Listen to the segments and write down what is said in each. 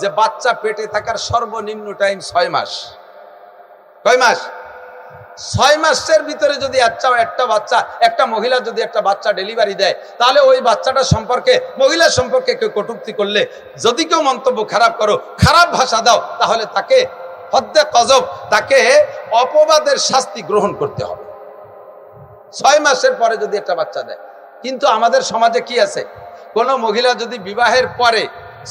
যে বাচ্চা পেটে থাকার সর্বনিম্ন টাইম ছয় মাস। কয় মাস? ছয় মাসের ভিতরে যদি একটা একটা বাচ্চা, একটা মহিলা যদি একটা বাচ্চা ডেলিভারি দেয়, তাহলে ওই বাচ্চাটা সম্পর্কে, মহিলা সম্পর্কে কেউ কটুক্তি করলে, যদি কেউ মন্তব্য খারাপ করো, খারাপ ভাষা দাও, তাহলে তাকে হদ্দে কজব, তাকে অপবাদের শাস্তি গ্রহণ করতে হবে। ছয় মাসের পরে যদি একটা বাচ্চা দেয়। কিন্তু আমাদের সমাজে কি আছে? কোনো মহিলা যদি বিবাহের পরে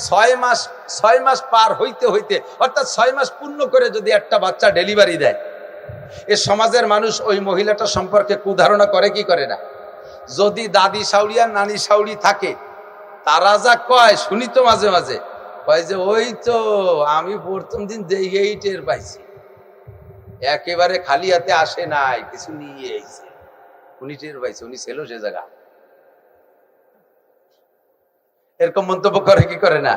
ছয় মাস ছয় মাস পার হইতে হইতে, অর্থাৎ ছয় মাস পূর্ণ করে যদি একটা বাচ্চা ডেলিভারি দেয়, এ সমাজের মানুষ ওই মহিলাটা সম্পর্কে কুধারণা করে কি করে না? যদি দাদি সাউরি আর নানি সাউরি থাকে, তারা যা কয়, শুনি তো মাঝে মাঝে। কয় যে, ওই তো, আমি প্রথম দিন এই টের পাইছি। একেবারে খালি হাতে আসে নাই, কিছু নিয়ে এসে। উনি টের পাইছে, উনি ছিল সে জায়গা। এরকম মন্তব্য করে, কি করে না?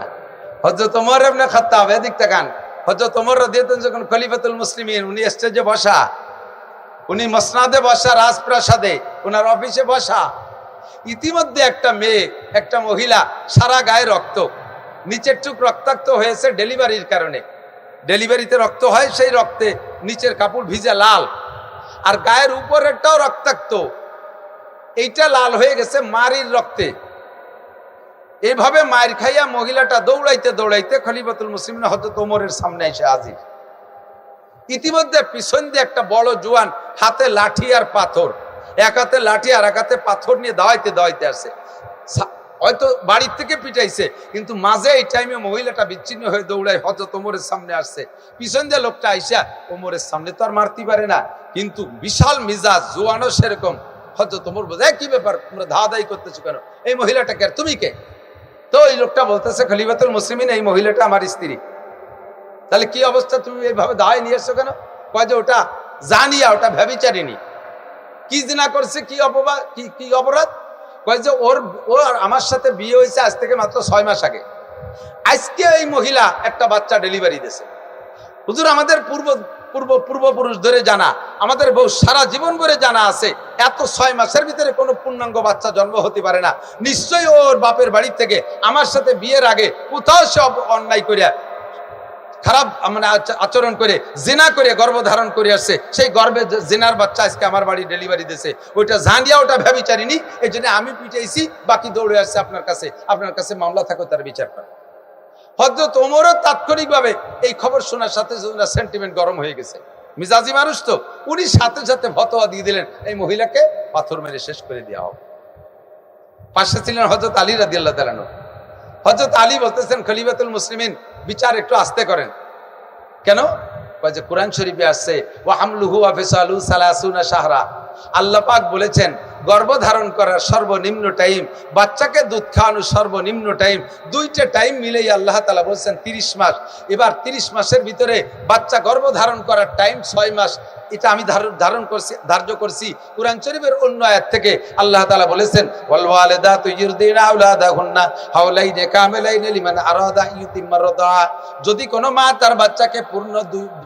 হজরত তোমার এমনি খাত্তাব, এদিক তাকান। হজরত তোমার দিয়েতেন যখন খলিফাতুল মুসলিমিন, উনি স্টেজে বসা। উনি মসনাদে বসা, রাজপ্রাসাদে ওনার অফিসে বসা। ইতিমধ্যে একটা মেয়ে, একটা মহিলা, সারা গায়ে রক্ত। নিচের টুক রক্তাক্ত হয়েছে ডেলিভারির কারণে। ডেলিভারিতে রক্ত হয়, সেই রক্তে নিচের কাপড় ভিজে লাল। আর গায়ের উপরেরটাও রক্তাক্ত। এইটা লাল হয়ে গেছে মারির রক্তে। এইভাবে মায়ের খাইয়া মহিলাটা দৌড়াইতে দৌড়াইতে খলিফাতুল মুসলিম হজরত ওমরের সামনে এসে হাজির। ইতিমধ্যে পিছন দিয়ে একটা বড় জোয়ান হাতে লাঠি আর পাথর, এক হাতে লাঠি আর এক হাতে পাথর নিয়ে দাওয়াইতে দাওয়াইতে আসে। হয়তো বাড়ির থেকে পিটাইছে, কিন্তু মাঝে এই টাইমে মহিলাটা বিচ্ছিন্ন হয়ে দৌড়ায় হজরত ওমরের সামনে আসছে। পিছন দিয়ে লোকটা আইসা, ওমরের সামনে তো আর মারতে পারে না, কিন্তু বিশাল মিজাজ, জোয়ানও সেরকম। হজরত ওমর বোঝে কি ব্যাপার, তোমরা ধাওয়া দায়ী করতেছো কেন? এই মহিলাটাকে আর তুমি কে? তো ওই লোকটা বলতেছে, খলিফাতুল মুসলিমিন, এই মহিলাটা আমার স্ত্রী। তাহলে কি অবস্থা? তুমি এইভাবে দায় নিয়ে এসছো কেন? কয় যে ওটা জানিয়া, ওটা ভ্যাবিচারিনি কি জিনা করছে, কি অপবাদ কি কি অপরাধ? কয় যে ওর ওর আমার সাথে বিয়ে হয়েছে আজ থেকে মাত্র ছয় মাস আগে। আজকে এই মহিলা একটা বাচ্চা ডেলিভারি দিয়েছে। হুজুর, আমাদের পূর্ব পূর্ব পূর্বপুরুষ ধরে জানা, আমাদের বউ সারা জীবন ভরে জানা আছে, এত ছয় মাসের ভিতরে কোনো পূর্ণাঙ্গ বাচ্চা জন্ম হতে পারে না। নিশ্চয়ই ওর বাপের বাড়ি থেকে আমার সাথে বিয়ের আগে কোথাও সে অন্যায় করিয়া, খারাপ মানে আচরণ করে, জেনা করে গর্ভধারণ করে আসছে। সেই গর্ভে জেনার বাচ্চা আজকে আমার বাড়ি ডেলিভারি দিয়েছে। ওইটা জানিয়া ওটা ভ্যাবিচারিনি এই জন্য আমি পিটাইছি, বাকি দৌড়ে আসছে আপনার কাছে। আপনার কাছে মামলা থাকো তার বিচার করে। হজরত ওমরও তাৎক্ষণিকভাবে এই খবর শোনার সাথে সেন্টিমেন্ট গরম হয়ে গেছে। মিজাজি মানুষ তো, উনি সাথে সাথে ফতোয়া দিয়ে দিলেন, এই মহিলাকে পাথর মেরে শেষ করে দেওয়া হোক পাশে ছিলেন হজরত আলী রাদি আল্লাহ তালানো হজরত আলী বলতেছেন, খলিফাতুল মুসলিমিন, বিচার একটু আস্তে করেন। কেন? যে, কোরআন শরীফে আসছে ও হামলুহু আফিসালু সালাসুনা সাহরা আল্লাহ পাক বলেছেন গর্ভধারণ করার সর্বনিম্ন টাইম বাচ্চাকে দুধ খাওয়ানোর সর্বনিম্ন টাইম দুইটা টাইম মিলেই আল্লাহ তালা বলছেন তিরিশ মাস। এবার তিরিশ মাসের ভিতরে বাচ্চা গর্ভধারণ করার টাইম ছয় মাস এটা আমি ধারণ করছি, ধার্য করছি কোরআন শরীফের অন্য আয়াত থেকে। আল্লাহ তালা বলেছেন যদি কোনো মা তার বাচ্চাকে পূর্ণ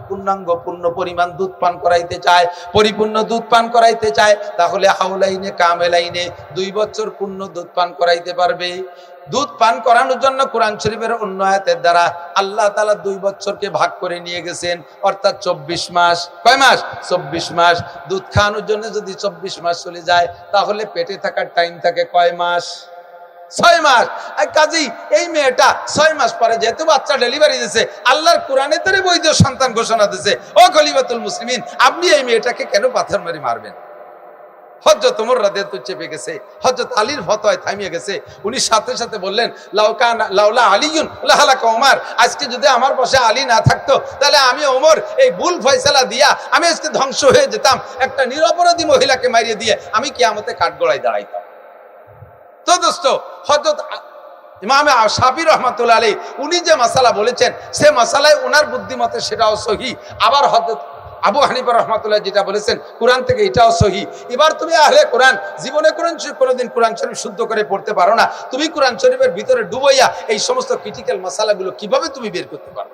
পূর্ণাঙ্গ, পূর্ণ পরিমাণ দুধ পান করাইতে চায়, পরিপূর্ণ দুধ পান করাইতে চায়, তাহলে হাউলাইনে কামেলাইনে দুই বছর পূর্ণ দুধ পান করাইতে পারবে। দুধ পান করানোর জন্য কোরআন শরীফের অন্য আয়াতের দ্বারা আল্লাহ তালা দুই বছরকে ভাগ করে নিয়ে গেছেন, অর্থাৎ চব্বিশ মাস। কয় মাস? চব্বিশ মাস। দুধ খাওয়ানোর জন্য যদি চব্বিশ মাস চলে যায়, তাহলে পেটে থাকার টাইম থাকে কয় মাস? ছয় মাস। কাজেই এই মেয়েটা ছয় মাস পরে যেহেতু বাচ্চা ডেলিভারি দিয়েছে আল্লাহর কোরআনে তারে বৈধ সন্তান ঘোষণা দিয়েছে ও খলিফাতুল মুসলিমিন, আপনি এই মেয়েটাকে কেন পাথর মারি মারবেন? হজরত ওমর রাদিয়াল্লাহু চেপে গেছে হজরত আলীর ফতোয়ায় থামিয়ে গেছে। উনি সাথে সাথে বললেন লাউকান লাউলা আলিয়ুন লাহালাকা আজকে যদি আমার পাশে আলী না থাকতো, তাহলে আমি ওমর এই ভুল ফয়সালা দিয়া আমি আজকে ধ্বংস হয়ে যেতাম। একটা নিরপরাধী মহিলাকে মারিয়ে দিয়ে আমি কিয়ামতে কাঠগড়ায় দাঁড়াইতাম। তো দোস্ত হজরত ইমামে সাবির রহমাতুল্লাহ আলী উনি যে মশালা বলেছেন, সে মশালায় ওনার বুদ্ধিমতে সেটাও সহি। আবার হজরত আবু হানিফা রহমাতুল্লাহ যেটা বলেছেন, কোরআন থেকে এটাও সহি। এবার তুমি আহলে কোরআন, জীবনে কোরআন শরীফ কোনোদিন কোরআন শরীফ শুদ্ধ করে পড়তে পারো না। তুমি কোরআন শরীফের ভিতরে ডুবাইয়া এই সমস্ত ক্রিটিক্যাল মশালাগুলো কীভাবে তুমি বের করতে পারো?